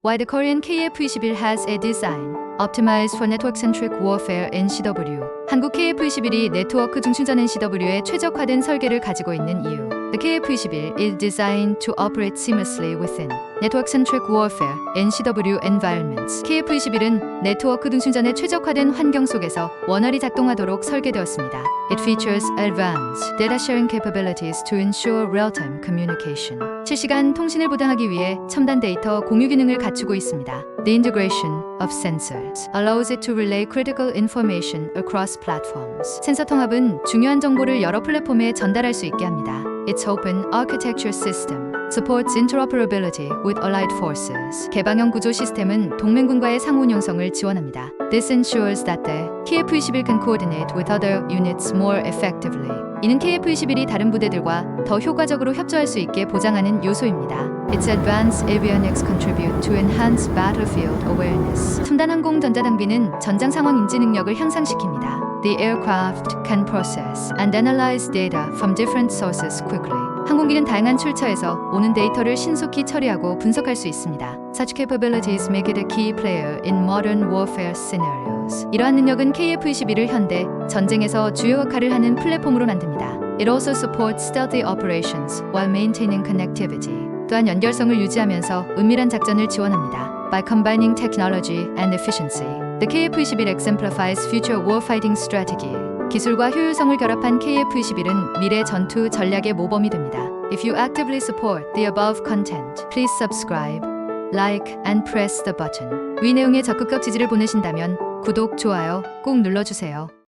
Why the Korean KF-21 has a design optimized for network-centric warfare NCW. 한국 KF-21이 네트워크 중심전 NCW에 최적화된 설계를 가지고 있는 이유. The KF-21 is designed to operate seamlessly within network-centric warfare NCW environments. KF-21은 네트워크 중심전에 최적화된 환경 속에서 원활히 작동하도록 설계되었습니다. It features advanced data sharing capabilities to ensure real-time communication. 실시간 통신을 보장하기 위해 첨단 데이터 공유 기능을 갖추고 있습니다. The integration of sensors allows it to relay critical information across platforms. 센서 통합은 중요한 정보를 여러 플랫폼에 전달할 수 있게 합니다. Its open architecture system supports interoperability with allied forces. 개방형 구조 시스템은 동맹군과의 상호 운영성을 지원합니다. This ensures that the KF-21 can coordinate with other units more effectively. 이는 KF-21이 다른 부대들과 더 효과적으로 협조할 수 있게 보장하는 요소입니다. Its advanced avionics contribute to enhance battlefield awareness. 첨단 항공 전자 장비는 전장 상황 인지 능력을 향상시킵니다. The aircraft can process and analyze data from different sources quickly. 항공기는 다양한 출처에서 오는 데이터를 신속히 처리하고 분석할 수 있습니다. Such capabilities make it a key player in modern warfare scenarios. 이러한 능력은 KF-21을 현대 전쟁에서 주요 역할을 하는 플랫폼으로 만듭니다. It also supports stealthy operations while maintaining connectivity. 또한 연결성을 유지하면서 은밀한 작전을 지원합니다. By combining technology and efficiency, the KF-21 exemplifies future warfighting strategy. 기술과 효율성을 결합한 KF-21은 미래 전투 전략의 모범이 됩니다. If you actively support the above content, please subscribe, like, and press the button. 위 내용에 적극적 지지를 보내신다면 구독, 좋아요 꼭 눌러주세요.